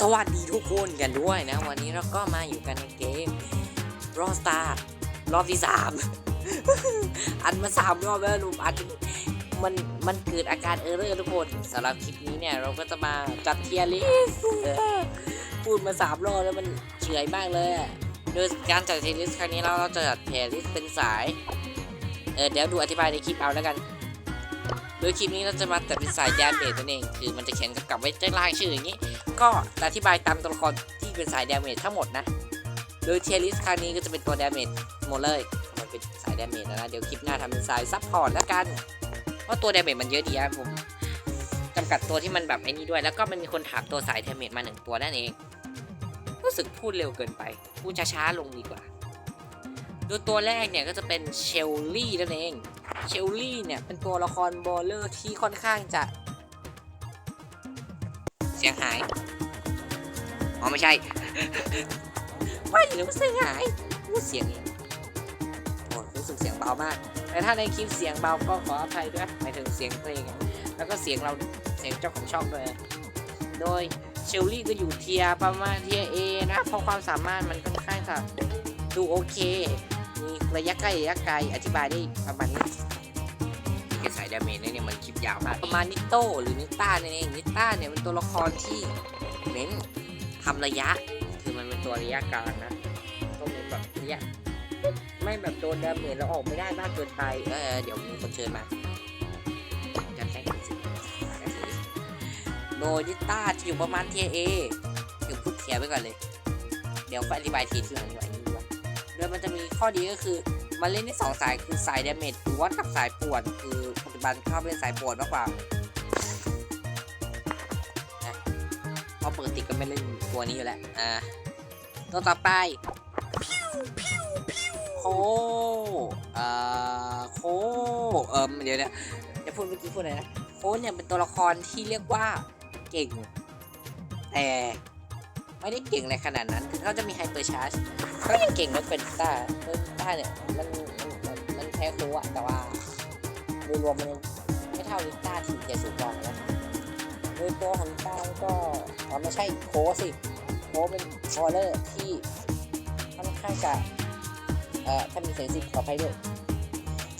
สวัสดีทุกคนกันด้วยนะ วันนี้เราก็มาอยู่กันในเกม r o s t a r รอบที่สามอันมาสามรอบแล้วลุมอันมันมันเกิดอาการเออร์เรอร์ทุกคนสำหรับคลิปนี้เนี่ยเราก็จะมาจัดเทียร์ลิสพูดมาสามรอบแล้วมันเฉยมากเลยโดยการจัดเทียร์ลิสครั้งนี้เราเราจะจัดเทียร์ลิสเป็นสายเออเดี๋ยวดูอธิบายในคลิปเอาแล้วกัน โดยคลิปนี้เราจะมาจัดเป็นสายแดนเมจนั่นเอง คือมันจะเขียนกับไว้ใต้ล่างชื่ออย่างนี้ ก็อธิบายตามตัวละครที่เป็นสายดาเมจทั้งหมดนะ โดยเทียริสครั้งนี้ก็จะเป็นตัวดาเมจหมดเลยมันเป็นสายดาเมจนะ เดี๋ยวคลิปหน้าทำเป็นสายซับพอร์ตแล้วกัน เพราะตัวดาเมจมันเยอะดีอะผมจำกัดตัวที่มันแบบไอ้นี้ด้วย แล้วก็มันมีคนถามตัวสายดาเมจมาหนึ่งตัวนั่นเอง รู้สึกพูดเร็วเกินไป พูดช้าๆลงดีกว่า โดยตัวแรกเนี่ยก็จะเป็นเชลลี่นั่นเอง เชลลี่เนี่ยเป็นตัวละครบอลเลอร์ที่ค่อนข้างจะ เสียงหาย อ๋อไม่ใช่ ไม่หรือว่าเสียงหายพูดเสียงเองโอ้รู้สึกเสียงเบามาก แต่ถ้าในคลิปเสียงเบาก็ขออภัยด้วยหมายถึงเสียงเพลง แล้วก็เสียงเราเสียงเจ้าของช่องด้วยโดยเชลลี่ก็อยู่เทียประมาณเทียเอนะ เพราะความสามารถมันค่อนข้างจะดูโอเค มีระยะใกล้ระยะไกลอธิบายได้ประมาณนี้แค่สายดาเมจเนี่ยมันคลิปยาวมากประมาณนิโต้หรือนิต้าเนี่ยเองนิต้าเนี่ยเป็นตัวละครที่เน้นทำระยะ คือมันเป็นตัวระยะกลางนะต้องเน้นแบบระยะไม่แบบโดนดาเมจแล้วออกไม่ได้มากเกินไปเออเดี๋ยวมีคนเชิญมาจะแข่งกันสิโดยนิต้าจะอยู่ประมาณเทียเอเดี๋ยวพูดเทียร์ไว้ก่อนเลย เดี๋ยวไปอธิบายทีทีหลังดีกว่านี้ ดยมันจะมีข้อดีก็คือมันเล่นได้สองสายคือสายเดเมจหรือว่ากับสายปวดคือปัจจุบันชอบเล่นสายปวดมากกว่าเพราะปกติก็ไม่เล่นตัวนี้อยู่แล้วอ่าตัวต่อไปโคเอ่อโคเอ่อเดี๋ยวเดี๋ยจะพูดเมื่อกี้พูดอะไรนะโคเนี่ยเป็นตัวละครที่เรียกว่าเก่งแต่ ไม่ได้เก่งในขนาดนั้นคือเขาจะมีไฮเปอร์ชาร์จก็ยังเก่งนะเป็นต้าเป็นต้าเนี่ยมันมันมันแพ้ครูอะแต่ว่าโดยรวมมันไม่เท่าลิต้าที่เกียสูงกองนะโดยตัวของลิต้าก็ไม่ใช่โคสิโคเป็นบอลเลอร์ที่ค่อนข้างจะเอ่อถ้ามีเสียงสิบขอไปด้วย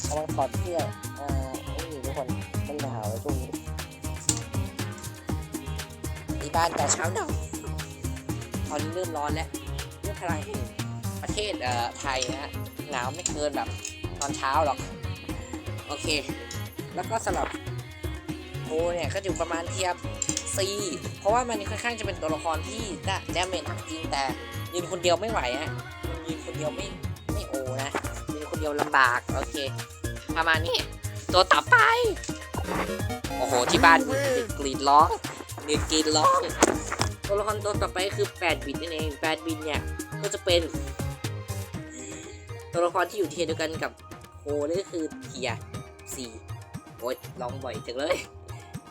เอามาถอดเสื้อเอ่อไม่มีทุกคนมันหนาวช่วงนี้ที่บ้านแต่เช้าหนาว ตอนนี้เริ่มร้อนแล้วเรื่องพลังแห่งประเทศเอ่อไทยนะฮะหนาวไม่เกินแบบตอนเช้าหรอก โอเค แล้วก็สำหรับโอเนี่ยก็อยู่ประมาณเทียบ C เพราะว่ามันค่อนข้างจะเป็นตัวละครที่จะดาเมจหนักจริงแต่ยืนคนเดียวไม่ไหวฮะมันยืนคนเดียวไม่ไม่โอนะยืนคนเดียวลำบากโอเค ประมาณนี้ตัวต่อไป โอ้โหที่บ้านกรีดร้องเด็กกรีดร้อง ตัวละครตัวต่อไปคือ8บิตนั่นเอง8บิตเนี่ยก็จะเป็น ตัวละครที่อยู่เทียร์เดียวกันกับโคนี่ก็คือเทียร์4โอ๊ยร้องบ่อยจังเลย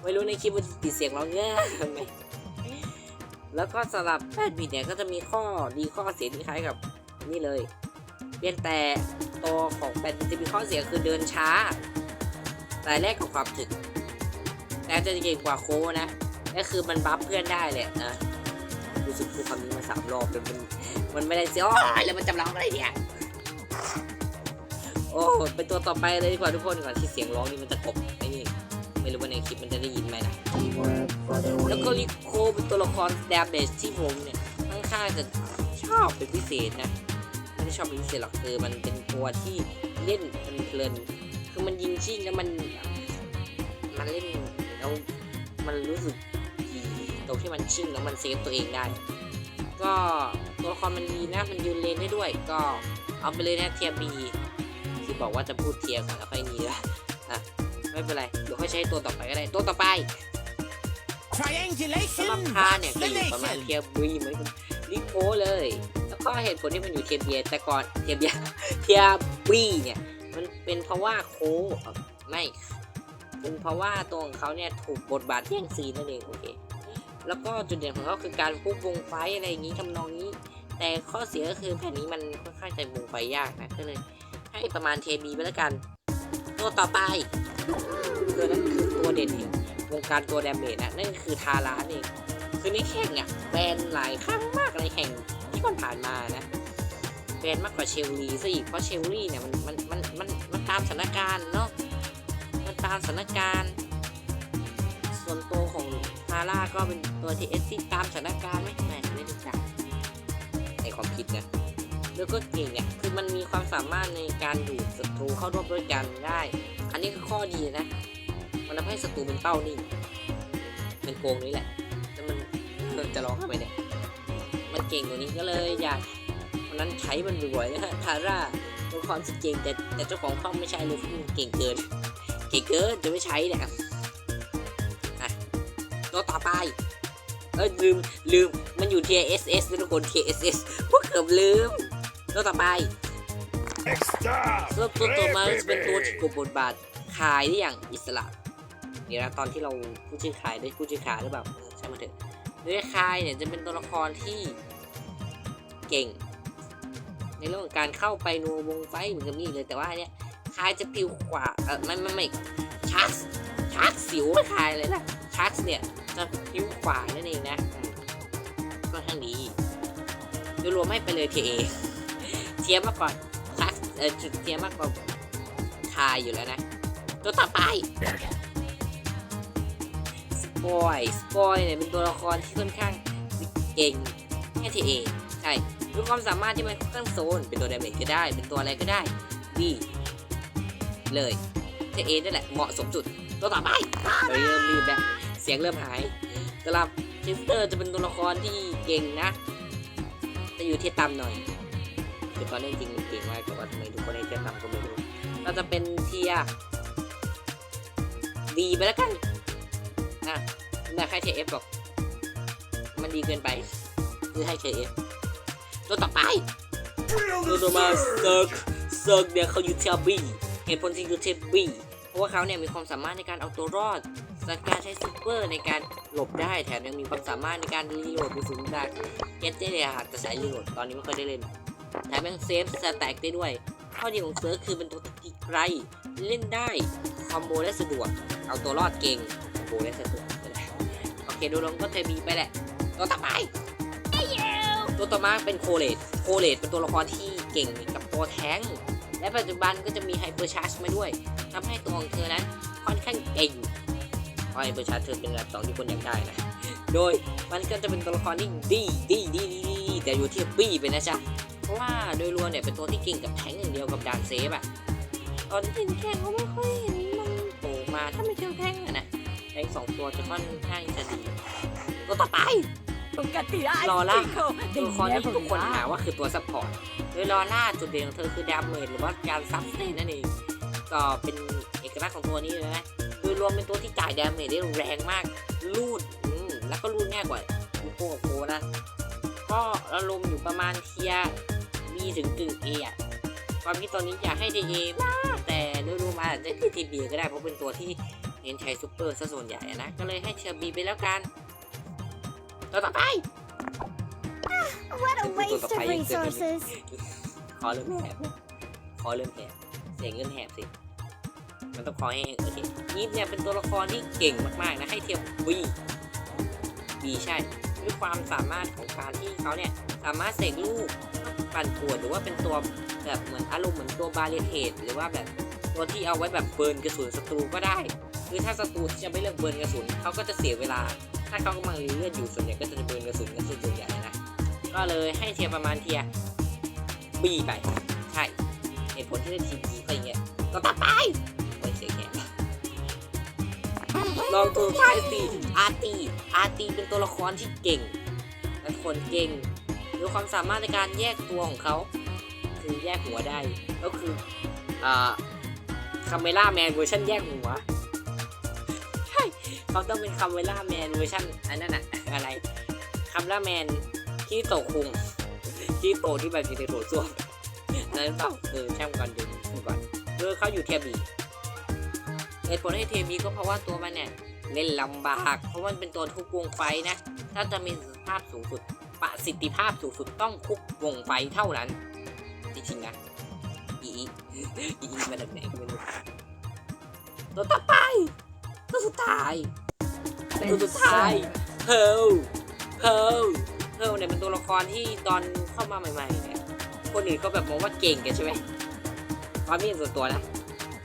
ไม่รู้ในคลิปมันติดเสียงร้องเยอะทำไมแล้วก็สำหรับ8บิตเนี่ยก็จะมีข้อดีข้อเสียที่คล้ายกับนี่เลยเพียงแต่ตัวของ8บิตจะมีข้อเสียคือเดินช้า แต่แรกกับความถึกแต่จะเก่งกว่าโคนะก็คือมันบัฟเพื่อนได้เลยนะ รู้สึกพูดคำนี้มาสามรอบจนมันมันไม่ได้เสียอ๋อแล้วมันจำลองอะไรเนี่ยโอ้เป็นตัวต่อไปเลยดีกว่าทุกคนก่อนที่เสียงร้องนี่มันจะกบไอ้นี่ไม่รู้ว่าในคลิปมันจะได้ยินไหมนะแล้วก็ลิโคเป็นตัวละครดาเมจที่ผมเนี่ยค่อนข้างจะชอบเป็นพิเศษนะไม่ได้ชอบเป็นพิเศษหรอกคือมันเป็นตัวที่เล่นเพลินคือมันยิงชิ่งแล้วมันมันเล่นแล้วมันรู้สึก ที่มันชิ่งแล้วมันเซฟตัวเองได้ ก็ตัวละครมันดีนะมันยืนเลนได้ด้วย ก็เอาไปเลยนะเทียบีที่บอกว่าจะพูดเทียร์ก่อนแล้วค่อยนี้ละอะไม่เป็นไรเดี๋ยวค่อยใช้ตัวต่อไปก็ได้ตัวต่อไปสำหรับ Triangulation คาเนี่ยก็อยู่ประมาณเทียบีเหมือนกันลิโคเลยแล้วก็เหตุผลที่มันอยู่เทียเบียแต่ก่อนเทียเบียเทียบีเนี่ย มันเป็นเพราะว่าโคเอ่อไม่เป็นเพราะว่าตัวของเขาเนี่ยถูกบทบาทแย่งซีนนั่นเองโอเค แล้วก็จุดเด่นของเขาคือการควบวงไฟอะไรอย่างนี้ทำนองนี้ แต่ข้อเสียก็คือแผ่นนี้มันค่อนข้างจะวงไฟยากนะก็เลยให้ประมาณเทบีไปแล้วกัน ตัวต่อไปคือนั่นคือตัวเด่นแห่งวงการตัวดาเมจนะนั่นคือทาราเองคือในแข่งอะแบนหลายครั้งมากในแข่งที่ผ่านมานะแบนมากกว่าเชลลีซะอีกเพราะเชลลี่เนี่ยมันมันมันมันมันตามสถานการณ์เนาะมันตามสถานการณ์าร่าก็เป็นตัวที่เอสที่ตามสถานการณ์ไหมไม่ไม่รู้จักในความคิดนะแล้วก็เก่งเนี่ยคือมันมีความสามารถในการดูดศัตรูเข้าร่วมด้วยกันได้ อันนี้คือข้อดีนะ มันทำให้ศัตรูเป็นเป้านิ่งเป็นโกงนี้แหละแล้วมันมันจะร้องทำไมเนี่ย มันเก่งกว่านี้ก็เลยอยากวันนั้นใช้มันบ่อยๆนะฮะทาร่าตัวละครสุดเก่งแต่แต่เจ้าของช่องไม่ใช่เลยคือเก่งเกิน เก่งเกินจะไม่ใช้เนี่ย ตัวต่อไปเอ้ยลืมลืมมันอยู่ TSS นะทุกคน TSS พวกเกือบลืมตัวต่อไป Está เริ่มตัวตัวมาจะเป็นตัวที่ก breve. ลบบทบาทขายได้อย่างอิสระเดี๋ยวนะตอนที่เราพูดชื่อขายได้พูดชื่อขายหรือเปล่าเออใช่างมาเถอะโดยคายเนี่ยจะเป็นตัวละครที่เก่ง ในเรื่องของการเข้าไปนูวงไฟท์เหมือนกับนี่เลยแต่ว่าเนี่ยคายจะปิวกว่าเออไม่ไม่ไม่ชาร์กชาร์กสิวไม่คายเลยนะชาร์กเนี่ย จะปิวกว่านั่นเองนะอืมค่อนข้างดีโดยรวมให้ไปเลยเทีเอเทียมากกว่าชาร์กเออเทียมากกว่าคายอยู่แล้วนะ ตัวต่อไปสปอยสปอยเนี่ยเป็นตัวละครที่ค่อนข้างเก่งแค่ทีเอใช่ด้วยความสามารถที่มันค่อนข้างโซน เป็นตัวดาเมจก็ได้ เป็นตัวอะไรก็ได้ดีเลยทีเอนั่นแหละเหมาะสมสุดตัวต่อไปเริ่มรีบแล้ว เสียงเริ่มหายสำหรับชิสเตอร์จะเป็นตัวละครที่เก่งนะ จะอยู่ที่ต่ำหน่อยคือตอนนี้จริงเก่งมากแต่ว่าทำไมทุกคนให้เทียต่ำก็ไม่รู้ก็จะเป็นเทียดีไปแล้วกันนะไม่ให้เทียเอฟหรอก มันดีเกินไปคือให้เทียเอฟตัวต่อไปตัวต่อมาเซิร์กเซิร์กเนี่ยเขาอยู่เทียบีเหตุผลที่อยู่เทียบีเพราะว่าเขาเนี่ยมีความสามารถในการเอาตัวรอด จากการใช้ซูเปอร์ในการหลบได้แถมยังมีความสามารถในการรีโหลดกระสุนได้เก็ตได้เลยอะแต่สายรีโหลดตอนนี้ไม่ค่อยได้เล่นแถมยังเซฟสแต็กได้ด้วยข้อดีของเซิร์ฟคือเป็นตัวที่ไกลเล่นได้คอมโบได้สะดวก เอาตัวรอดเก่งคอมโบได้สะดวกโอเคดูลงก็เทบีไปแหละตัวต่อไปตัวต่อมาเป็นโคเลตโคเลตเป็นตัวละครที่เก่งกับตัวแท้งและปัจจุบันก็จะมีไฮเปอร์ชาร์จมาด้วยทำให้ตัวของเธอนั้นค่อนข้างเก่ง เพราะไฮเปอร์ชาร์จเธอเป็นระดับสองที่คนอยากได้นะ โดยมันก็จะเป็นตัวละครที่ดีดีดีดีดีแต่อยู่ที่บี้ไปนะจ๊ะ เพราะว่าโดยรวมเนี่ยเป็นตัวที่เก่งกับแทงค์อย่างเดียวกับดานเซฟอะตอนที่แข่งก็ไม่ค่อยเห็นมันโผล่มาถ้าไม่เจอแทงค์อะนะแทงค์สองตัวจะค่อนข้างจะดีตัวต่อไปลอล่าตัวละครที่ทุกคนหาว่าคือตัวซัพพอร์ตโดยลอล่าจุดเด่นของเธอคือดาเมจหรือว่าการซับเซนนั่นเองก็เป็นเอกลักษณ์ของตัวนี้เลยนะโด ยรวมเป็นตัวที่จ่ายดาเมจได้แรงมาก ลูดอืมแล้วก็ลูดง่ายกว่าลูโก้กับโคนะ ก็อารมณ์อยู่ประมาณเทียบีถึงกึ่งเออะความคิดตอนนี้อยากให้เทเอมากแต่โดยรวมอาจจะที่ทีบีก็ได้เพราะเป็นตัวที่เน้นใช้ซูเปอร์ซะส่วนใหญ่อะนะ ก็เลยให้เทียบีไปแล้วกันตัวต่อไป What a People waste don't of pay attention. resources. คอเริ่มแหบคอเริ่มแหบเสียงเริ่มแหบสิ มันต้องคอให้โอเคยิปเนี่ยเป็นตัวละครที่เก่งมากๆนะให้เทียบบีบีใช่ด้วยความสามารถของการที่เขาเนี่ยสามารถเสกลูกปั่นป่วนหรือว่าเป็นตัวแบบเหมือนอารมณ์เหมือนตัวบาเรเทดหรือว่าแบบตัวที่เอาไว้แบบเบิร์นกระสุนศัตรูก็ได้คือถ้าศัตรูที่จะไม่เลือกเบิร์นกระสุนเขาก็จะเสียเวลา ถ้าเขากำลังเลือดอยู่ส่วนใหญ่ก็จะเบิร์นกระสุนกันส่วนใหญ่นะก็เลยให้เทียร์ประมาณเทียบีไป ใช่เหตุผลที่ได้ทีบีก็อย่างเงี้ยก็ตัดไป เสียแค่ลองตัวสุดท้ายสิอาร์ตีอาร์ตีเป็นตัวละครที่เก่งและคนเก่งด้วยความสามารถในการแยกตัวของเขาคือแยกหัวได้ ก็คืออ่าคาเมล่าแมนเวอร์ชันแยกหัวใช่เขาต้องเป็นคาเมล่าแมนเวอร์ชันอันนั้นอะอะไรคาเมล่าแมนที่โตคุงที่โตที่แบบอยู่ในโถส้วมอันนั้นเปล่าเออแช่งก่อนดูดูก่อนเออเขาอยู่เทียบี เหตุผลให้เทมีก็เพราะว่าตัวมันเนี่ยเล่นลำบาก เพราะมันเป็นตัวทุกวงไฟนะ ถ้าจะมีสิทธิภาพสูงสุด ประสิทธิภาพสูงสุดต้องคุกวงไฟเท่านั้น จริงๆนะ อีอีอีมาจากไหนก็ไม่รู้ตัวต่อไปตัวสุดท้ายตัวสุดท้ายเฮลเพิร์ลเพิร์ลเนี่ยเป็นตัวละครที่ตอนเข้ามาใหม่ๆเนี่ยคนอื่นเขาแบบมองว่าเก่งกันใช่ไหมความคิดเห็นส่วนตัวนะ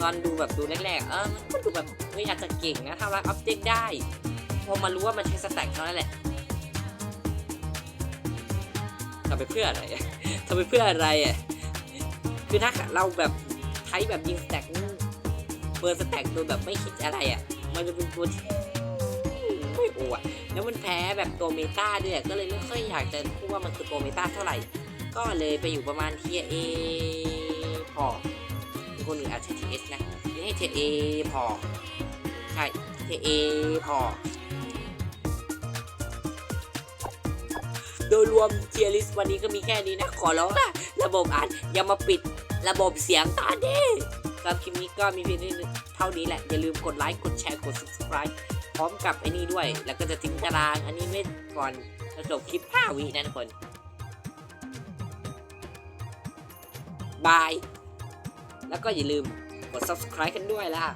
ตอนดูแบบดูแรกๆ เออ มันก็ดูแบบเฮ้ยอาจจะเก่งนะทำลายออบเจกต์ได้ พอมารู้ว่ามันใช้สแต็กเท่านั้นแหละทำไปเพื่ออะไรทำไปเพื่ออะไรอะ คือถ้าเราแบบใช้แบบยิงสแต็กเปิดสแต็กโดยแบบไม่คิดอะไรอะ มันจะเป็นตัวที่ไม่อ้อะแล้วมันแพ้แบบตัวเมตาด้วยก็เลยไม่ค่อยอยากจะพูดว่ามันคือตัวเมตาเท่าไหร่ ก็เลยไปอยู่ประมาณเทียเอพอ มีคนอื่นอาจจะทีเอสนะไม่ให้เทียเอพอ ใช่เทเอพอ โดยรวมเทียริสวันนี้ก็มีแค่นี้นะ ขอร้องนะระบบอัดอย่ามาปิดระบบเสียงตาเด้สำหรับคลิปนี้ก็มีเพียงเท่านี้แหละ อย่าลืมกดไลค์ กดแชร์ กด subscribe พร้อมกับไอ้นี่ด้วย แล้วก็จะทิ้งตารางอันนี้ไม่ก่อนจะจบคลิป 5 วินะทุกคน บาย แล้วก็อย่าลืมกด subscribe กันด้วยล่ะ